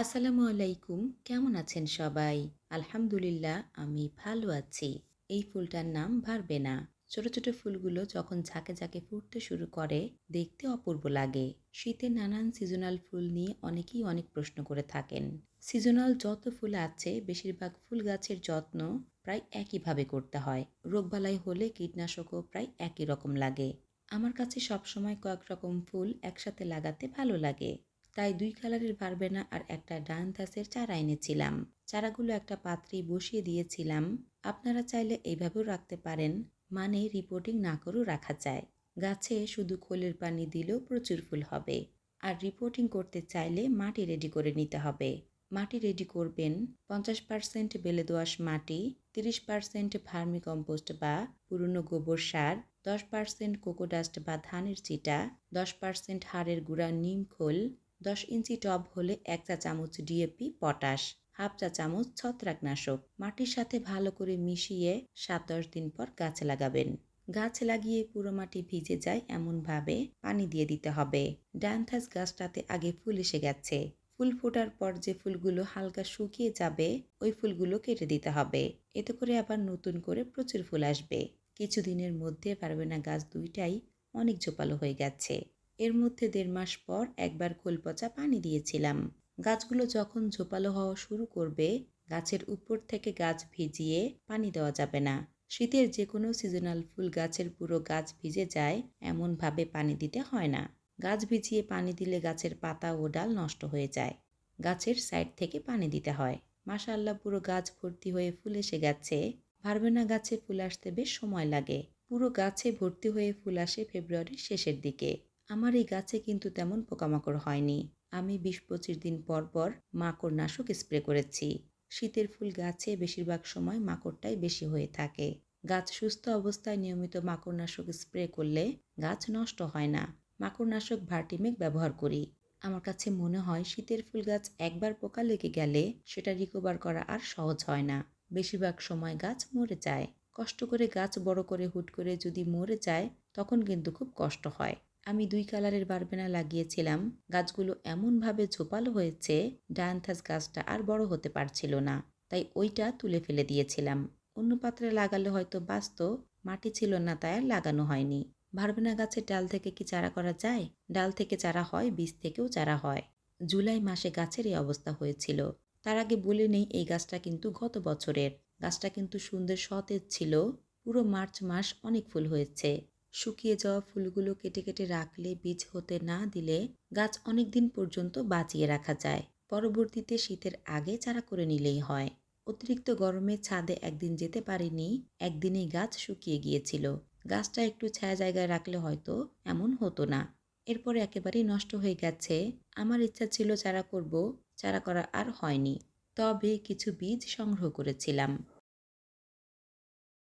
আসসালামু আলাইকুম। কেমন আছেন সবাই? আলহামদুলিল্লাহ, আমি ভালো আছি। এই ফুলটার নাম ভারবেনা ছোট ছোট ফুলগুলো যখন ঝাঁকে ঝাঁকে ফুটতে শুরু করে, দেখতে অপূর্ব লাগে। শীতে নানান সিজনাল ফুল নিয়ে অনেকেই অনেক প্রশ্ন করে থাকেন। সিজনাল যত ফুল আছে, বেশিরভাগ ফুল গাছের যত্ন প্রায় একইভাবে করতে হয়। রোগবালাই হলে কীটনাশকও প্রায় একই রকম লাগে। আমার কাছে সবসময় কয়েক রকম ফুল একসাথে লাগাতে ভালো লাগে। তাই দুই কালারের ভারবেনা আর একটা ডায়ান্থাসের চারা এনেছিলাম। চারাগুলো একটা পাত্রে বসিয়ে দিয়েছিলাম। আপনারা চাইলে এইভাবেও রাখতে পারেন মানে রিপোর্টিং না করেও রাখা যায়। গাছে শুধু খোলের পানি দিলেও প্রচুর ফুল হবে। আর রিপোর্টিং করতে চাইলে মাটি রেডি করে নিতে হবে। মাটি রেডি করবেন পঞ্চাশ পার্সেন্ট বেলে দোআঁশ মাটি, তিরিশ পার্সেন্ট ভার্মি কম্পোস্ট বা পুরনো গোবর সার, দশ পার্সেন্ট কোকোডাস্ট বা ধানের চিটা, দশ পার্সেন্ট হাড়ের গুঁড়া নিম খোল দশ ইঞ্চি টব হলে এক চা চামচ ডিএপি পটাশ, হাফ চা চামচ ছত্রাকনাশক। মাটির সাথে ভালো করে মিশিয়ে সাত দশ দিন পর গাছ লাগাবেন। গাছ লাগিয়ে পুরো মাটি ভিজে যায় এমনভাবে পানি দিয়ে দিতে হবে। ডায়ান্থাস গাছটাতে আগে ফুল এসে গেছে। ফুল ফোটার পর যে ফুলগুলো হালকা শুকিয়ে যাবে, ওই ফুলগুলো কেটে দিতে হবে। এতে করে আবার নতুন করে প্রচুর ফুল আসবে। কিছুদিনের মধ্যে পারবে না গাছ দুইটাই অনেক জোপালো হয়ে গেছে। এর মধ্যে দেড় মাস পর একবার খোল পচা পানি দিয়েছিলাম। গাছগুলো যখন ঝোপালো হওয়া শুরু করবে, গাছের উপর থেকে গাছ ভিজিয়ে পানি দেওয়া যাবে না। শীতের যে কোনো সিজনাল ফুল গাছের পুরো গাছ ভিজে যায়, এমনভাবে পানি দিতে হয় না। গাছ ভিজিয়ে পানি দিলে গাছের পাতা ও ডাল নষ্ট হয়ে যায়। গাছের সাইড থেকে পানি দিতে হয়। মাশাল্লাহ পুরো গাছ ভর্তি হয়ে ফুল এসে গেছে। ভারবেনা গাছে ফুল আসতে, বেশ সময় লাগে। পুরো গাছে ভর্তি হয়ে ফুল আসে ফেব্রুয়ারির শেষের দিকে। আমার এই গাছে কিন্তু তেমন পোকামাকড় হয়নি। আমি বিশ পঁচিশ দিন পর পর মাকড় নাশক স্প্রে করেছি। শীতের ফুল গাছে বেশিরভাগ সময় মাকড়টাই বেশি হয়ে থাকে। গাছ সুস্থ অবস্থায় নিয়মিত মাকড়নাশক স্প্রে করলে গাছ নষ্ট হয় না। মাকড়নাশক ভার্টিমেক ব্যবহার করি। আমার কাছে মনে হয় শীতের ফুল গাছ একবার পোকা লেগে গেলে সেটা রিকভার করা আর সহজ হয় না। বেশিরভাগ সময় গাছ মরে যায়। কষ্ট করে গাছ বড় করে হুট করে যদি মরে যায়, তখন কিন্তু খুব কষ্ট হয়। আমি দুই কালারের বারবেনা লাগিয়েছিলাম। গাছগুলো এমনভাবে ঝোপালো হয়েছে, ডায়ান্থাস গাছটা আর বড় হতে পারছিল না। তাই ওইটা তুলে ফেলে দিয়েছিলাম। অন্য পাত্রে লাগালে হয়তো বাঁচত, মাটি ছিল না তাই আর লাগানো হয়নি। ভারবেনা গাছের ডাল থেকে কি চারা করা যায়? ডাল থেকে চারা হয়, বীজ থেকেও চারা হয়। জুলাই মাসে গাছের এই অবস্থা হয়েছিল। তার আগে বলে নেই এই গাছটা কিন্তু গত বছরের। গাছটা কিন্তু সুন্দর সতেজ ছিল। পুরো মার্চ মাস অনেক ফুল হয়েছে। শুকিয়ে যাওয়া ফুলগুলো কেটে কেটে রাখলে বীজ হতে না দিলে গাছ অনেক দিন পর্যন্ত বাঁচিয়ে রাখা যায়। পরবর্তীতে শীতের আগে চারা করে নিলেই হয়। অতিরিক্ত গরমে ছাদে একদিন যেতে পারিনি, একদিনেই গাছ শুকিয়ে গিয়েছিল। গাছটা একটু ছায়া জায়গায় রাখলে হয়তো এমন হতো না। এরপরে একেবারেই নষ্ট হয়ে গেছে। আমার ইচ্ছা ছিল চারা করব, চারা করা আর হয়নি। তবে কিছু বীজ সংগ্রহ করেছিলাম।